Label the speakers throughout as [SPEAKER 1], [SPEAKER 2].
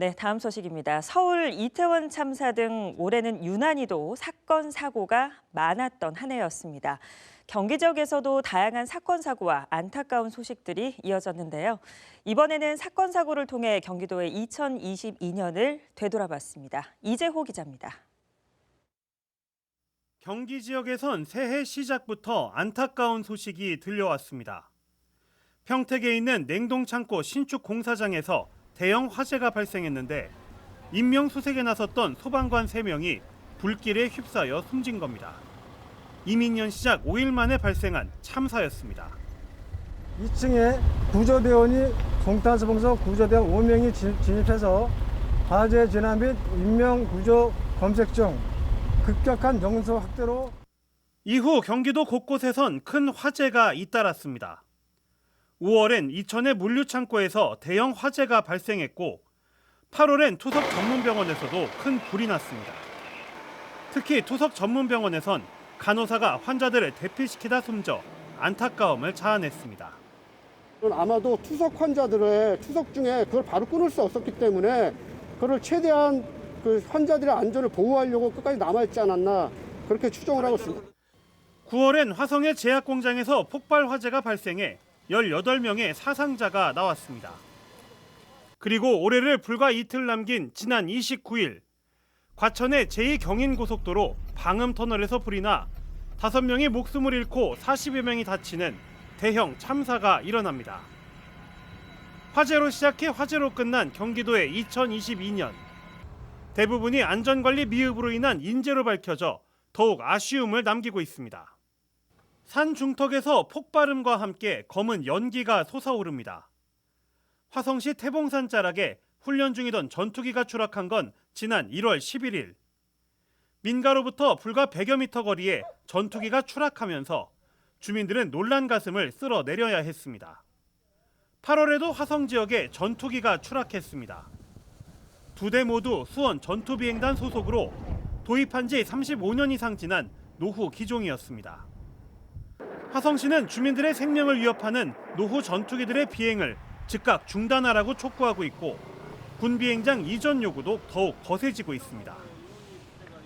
[SPEAKER 1] 네, 다음 소식입니다. 서울 이태원 참사 등 올해는 유난히도 사건 사고가 많았던 한 해였습니다. 경기 지역에서도 다양한 사건 사고와 안타까운 소식들이 이어졌는데요. 이번에는 사건 사고를 통해 경기도의 2022년을 되돌아봤습니다. 이재호 기자입니다.
[SPEAKER 2] 경기 지역에선 새해 시작부터 안타까운 소식이 들려왔습니다. 평택에 있는 냉동창고 신축 공사장에서 대형 화재가 발생했는데 인명수색에 나섰던 소방관 3명이 불길에 휩싸여 숨진 겁니다. 이민년 시작 5일 만에 발생한 참사였습니다.
[SPEAKER 3] 2층에 구조대원이 송탄수봉서 구조대원 5명이 진입해서 화재 진화 및 인명구조 검색 중 급격한 영수 확대로
[SPEAKER 2] 이후 경기도 곳곳에선 큰 화재가 잇따랐습니다. 5월엔 이천의 물류창고에서 대형 화재가 발생했고 8월엔 투석 전문병원에서도 큰 불이 났습니다. 특히 투석 전문병원에선 간호사가 환자들을 대피시키다 숨져 안타까움을 자아냈습니다.
[SPEAKER 4] 아마도 투석 환자들의 투석 중에 그걸 바로 끊을 수 없었기 때문에 그걸 최대한 그 환자들의 안전을 보호하려고 끝까지 남아있지 않았나 그렇게 추정을 하고 있습니다.
[SPEAKER 2] 9월엔 화성의 제약 공장에서 폭발 화재가 발생해 18명의 사상자가 나왔습니다. 그리고 올해를 불과 이틀 남긴 지난 29일 과천의 제2경인고속도로 방음터널에서 불이 나 5명이 목숨을 잃고 40여 명이 다치는 대형 참사가 일어납니다. 화재로 시작해 화재로 끝난 경기도의 2022년 대부분이 안전관리 미흡으로 인한 인재로 밝혀져 더욱 아쉬움을 남기고 있습니다. 산 중턱에서 폭발음과 함께 검은 연기가 솟아오릅니다. 화성시 태봉산 자락에 훈련 중이던 전투기가 추락한 건 지난 1월 11일. 민가로부터 불과 100여 미터 거리에 전투기가 추락하면서 주민들은 놀란 가슴을 쓸어 내려야 했습니다. 8월에도 화성 지역에 전투기가 추락했습니다. 두 대 모두 수원 전투비행단 소속으로 도입한 지 35년 이상 지난 노후 기종이었습니다. 화성시는 주민들의 생명을 위협하는 노후 전투기들의 비행을 즉각 중단하라고 촉구하고 있고 군 비행장 이전 요구도 더욱 거세지고 있습니다.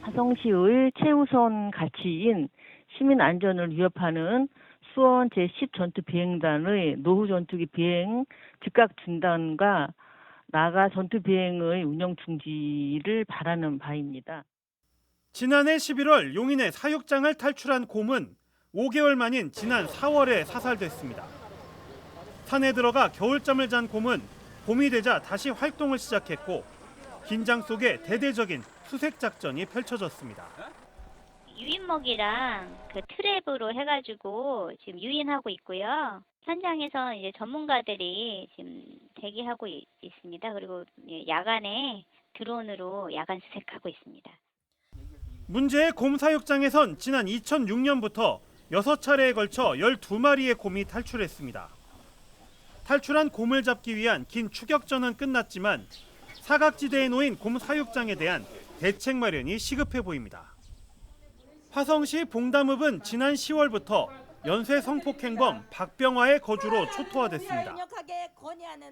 [SPEAKER 5] 화성시의 최우선 가치인 시민 안전을 위협하는 수원 제10 전투 비행단의 노후 전투기 비행 즉각 중단과 나가 전투 비행의 운영 중지를 바라는 바입니다.
[SPEAKER 2] 지난해 11월 용인의 사육장을 탈출한 곰은 5개월 만인 지난 4월에 사살됐습니다. 산에 들어가 겨울잠을 잔 곰은 봄이 되자 다시 활동을 시작했고 긴장 속에 대대적인 수색 작전이 펼쳐졌습니다.
[SPEAKER 6] 유인먹이랑 그 트랩으로 해가지고 지금 유인하고 있고요. 현장에서 이제 전문가들이 지금 대기하고 있, 있습니다. 그리고 예, 야간에 드론으로 야간 수색하고 있습니다.
[SPEAKER 2] 문제의 곰 사육장에선 지난 2006년부터 6차례에 걸쳐 12마리의 곰이 탈출했습니다. 탈출한 곰을 잡기 위한 긴 추격전은 끝났지만 사각지대에 놓인 곰 사육장에 대한 대책 마련이 시급해 보입니다. 화성시 봉담읍은 지난 10월부터 연쇄 성폭행범 박병화의 거주로 초토화됐습니다.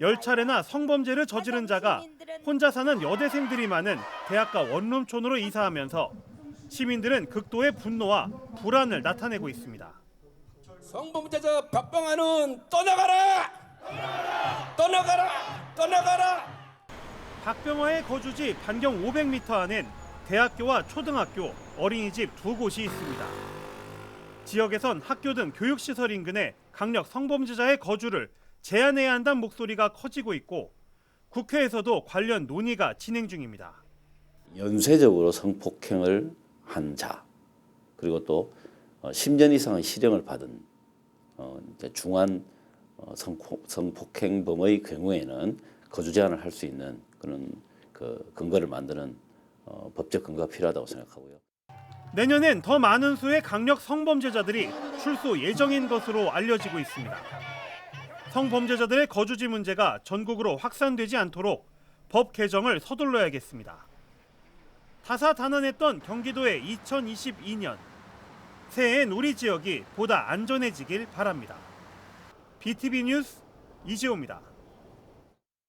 [SPEAKER 2] 열 차례나 성범죄를 저지른 자가 혼자 사는 여대생들이 많은 대학가 원룸촌으로 이사하면서 시민들은 극도의 분노와 불안을 나타내고 있습니다.
[SPEAKER 7] 성범죄자 박병환은 떠나가라! 떠나가라! 떠나가라!
[SPEAKER 2] 박병화의 거주지 반경 500m 안엔 대학교와 초등학교, 어린이집 두 곳이 있습니다. 지역에선 학교 등 교육시설 인근에 강력 성범죄자의 거주를 제한해야 한다는 목소리가 커지고 있고 국회에서도 관련 논의가 진행 중입니다.
[SPEAKER 8] 연쇄적으로 성폭행을 한 자, 그리고 또 어, 10년 이상의 실형을 받은 어, 중한 어, 성폭, 성폭 행범의 경우에는 거주 제한을 할 수 있는 그런 그 근거를 만드는 어, 법적 근거가 필요하다고 생각하고요.
[SPEAKER 2] 내년엔 더 많은 수의 강력 성범죄자들이 출소 예정인 것으로 알려지고 있습니다. 성범죄자들의 거주지 문제가 전국으로 확산되지 않도록 법 개정을 서둘러야겠습니다. 다사다난했던 경기도의 2022년 새해엔 우리 지역이 보다 안전해지길 바랍니다. BTV 뉴스 이지호입니다.